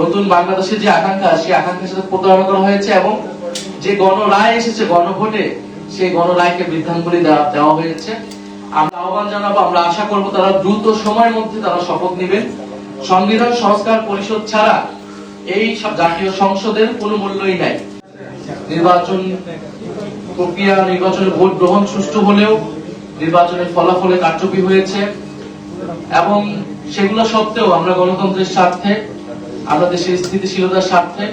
নতুন বাংলাদেশের যে আকাঙ্ক্ষা, সেই আকাঙ্ক্ষার সাথে প্রতারণা করা হয়েছে এবং যে গণরায় এসেছে, গণভোটে, সেই গণরায়কে বৃদ্ধাঙ্গুলি দেওয়া হয়েছে। আমরা আহ্বান জানাব, আমরা আশা করব তারা দ্রুত সময়ের মধ্যে তারা শপথ নেবেন। সংবিধান, সংস্কার, পরিষদ ছাড়া এই সব জাতীয় সংসদের কোনো মূল্যই নাই। নির্বাচন প্রক্রিয়া নির্বাচনের ভোট গ্রহণ সুষ্ঠু হলেও নির্বাচনের ফলাফলে কারচুপি হয়েছে। এবং সেগুলো সত্ত্বেও আমরা গণতন্ত্রের স্বার্থে আমরা দেশের স্থিতিশীলতার স্বার্থে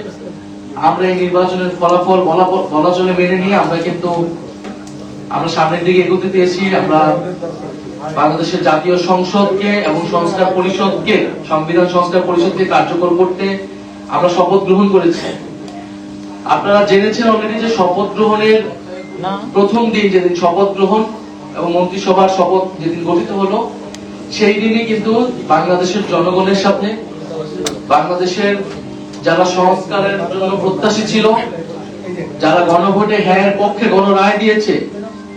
আমরা এই নির্বাচনের ফলাফল বলা চলে মেনে নিয়ে আমরা কিন্তু আমরা সামনের দিকে এগোতে পেরেছি। আমরা বাংলাদেশের জাতীয় সংসদকে এবং সংস্কার পরিষদকে সংবিধান সংস্কার পরিষদকে কার্যকর করতে আমরা শপথ গ্রহণ করেছি। আপনারা জেনেছেন অলরেডি যে শপথ গ্রহণের প্রথম দিন যেদিন শপথ গ্রহণ এবং মন্ত্রিসভার শপথ যেদিন গঠিত হলো সেই দিনই কিন্তু বাংলাদেশের জনগণের সাথে বাংলাদেশের যারা সংস্কারের জন্য প্রত্যাশী ছিল, যারা গণভোটে হ্যাঁ পক্ষে গণরায় দিয়েছে,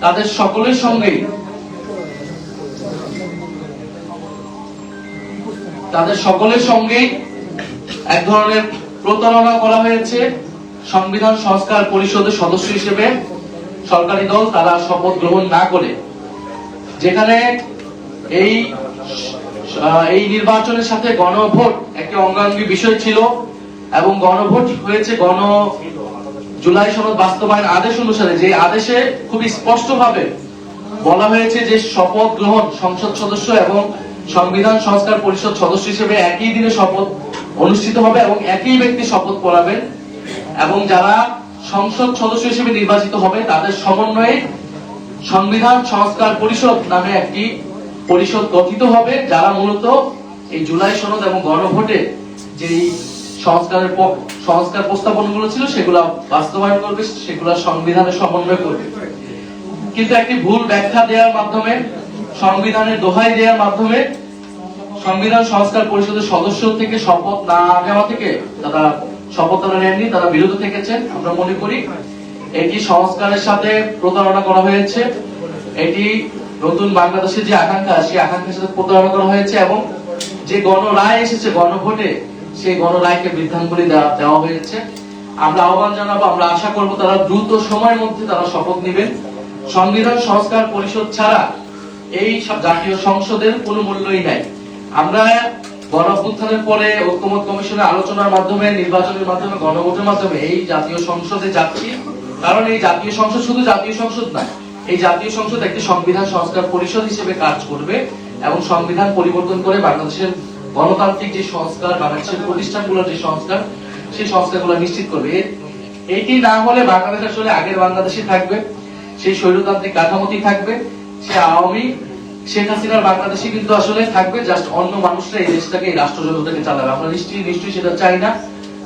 তাদের সকলের সঙ্গেই তাদের সকলের সঙ্গেই এক ধরনের প্রতারণা করা হয়েছে। সংবিধান সংস্কার পরিষদের সদস্য হিসেবে সরকারি দল তারা শপথ গ্রহণ না করে। যেখানে এই এই নির্বাচনের সাথে গণভোট একটি অঙ্গাঙ্গী বিষয় ছিল এবং গণভোট হয়েছে গণ জুলাই সনদ বাস্তবায়ন আদেশ অনুসারে। যে আদেশে খুবই স্পষ্টভাবে বলা হয়েছে যে শপথ গ্রহণ সংসদ সদস্য এবং সংবিধান সংস্কার পরিষদ সদস্য হিসেবে একই দিনে শপথ অনুষ্ঠিত হবে এবং একই ব্যক্তি শপথ পড়াবেন এবং যারা সংসদ সদস্য হিসেবে নির্বাচিত হবে, তাদের সমন্বয়ে সংবিধান সংস্কার পরিষদ নামে একটি পরিষদ গঠিত হবে যারা মূলত এই জুলাই সনদ এবং গণভোটে যেই সংস্কারের সংস্কার প্রস্তাবনগুলো ছিল, সেগুলো বাস্তবায়ন করবে, সেগুলো সংবিধানের সমন্বয় করবে। কিন্তু একটি ভুল ব্যাখ্যা দেওয়ার মাধ্যমে সংবিধানের দোহাই দেওয়ার মাধ্যমে সংবিধান সংস্কার পরিষদের সদস্য থেকে শপথ না নেওয়া থেকে তারা শপথ তারা নেননি, তারা বিরত থেকেছেন আমরা মনে করি, এটি সংস্কারের সাথে প্রতারণা করা হয়েছে। এটি নতুন বাংলাদেশের যে আকাঙ্ক্ষা, সেই আকাঙ্ক্ষার সাথে প্রতারণা করা হয়েছে এবং যে গণরায় এসেছে, গণভোটে, সেই গণরায়কে দেওয়া দেওয়া হয়েছে। আমরা আহ্বান জানাব, আমরা আশা করব তারা দ্রুত সময়ের মধ্যে তারা শপথ নেবেন। সংবিধান সংস্কার পরিষদ ছাড়া এই সব জাতীয় সংসদের কোনো মূল্যই নাই। আমরা গণঅভ্যুত্থানের পরে ঐক্যমত কমিশনের আলোচনার মাধ্যমে, নির্বাচনের মাধ্যমে, গণভোটের মাধ্যমে এই জাতীয় সংসদে যাচ্ছি। কারণ এই জাতীয় সংসদ শুধু জাতীয় সংসদ নয় এই জাতীয় সংসদ একটি সংবিধান সংস্কার পরিষদ হিসেবে কাজ করবে এবং সংবিধান পরিবর্তন করে বাংলাদেশের গণতান্ত্রিক যে সংস্কার, বাংলাদেশের প্রতিষ্ঠানগুলোর যে সংস্কার, সেই সংস্কারগুলো নিশ্চিত করবে। এটি না হলে বাংলাদেশ আসলে আগের বাংলাদেশই থাকবে, সেই স্বৈরতান্ত্রিক কাঠামোতেই থাকবে, সে আওয়ামী শেখ হাসিনার বাংলাদেশে কিন্তু আসলে থাকবে, জাস্ট অন্য মানুষরা এই দেশটাকে, এই রাষ্ট্রযন্ত্রটাকে চালাবে। আমরা নিশ্চয়ই নিশ্চয়ই সেটা চাই না।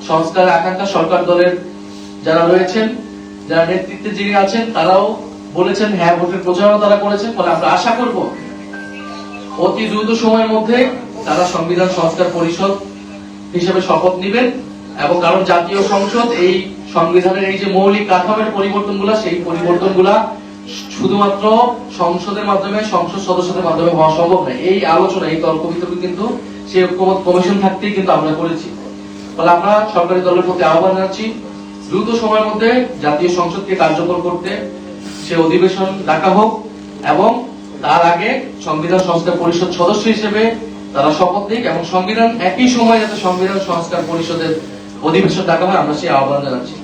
সংস্কার আকাঙ্ক্ষা সরকার দলের যারা রয়েছেন, যারা নেতৃত্বে যিনি আছেন, তারাও বলেছেন হ্যাঁ ভোটের প্রচারণা তারা করেছেন, ফলে আমরা আশা করব অতি দ্রুত সময়ের মধ্যে তারা সংবিধান সংস্কার পরিষদ হিসেবে শপথ নেবেন এবং কারণ জাতীয় সংসদ এই সংবিধানের এই যে মৌলিক কাঠামোর পরিবর্তনগুলা, সেই পরিবর্তনগুলা শুধুমাত্র সংসদের মাধ্যমে, সংসদ সদস্যদের মাধ্যমে হওয়া সম্ভব নয়। এই আলোচনা, এই তর্ক বিতর্ক কিন্তু সেই ঐক্যমত কমিশন থাকতেই কিন্তু আমরা করেছি। ফলে আমরা সরকারি দলের প্রতি আহ্বান জানাচ্ছি, দ্রুত সময়ের মধ্যে জাতীয় সংসদকে কার্যকর করতে সে অধিবেশন ডাকা হোক এবং তার আগে সংবিধান সংস্কার পরিষদ সদস্য হিসেবে তারা শপথ নিক এবং সংবিধান একই সময় যাতে সংবিধান সংস্কার পরিষদের অধিবেশন ডাকা হয়, আমরা সেই আহ্বান জানাচ্ছি।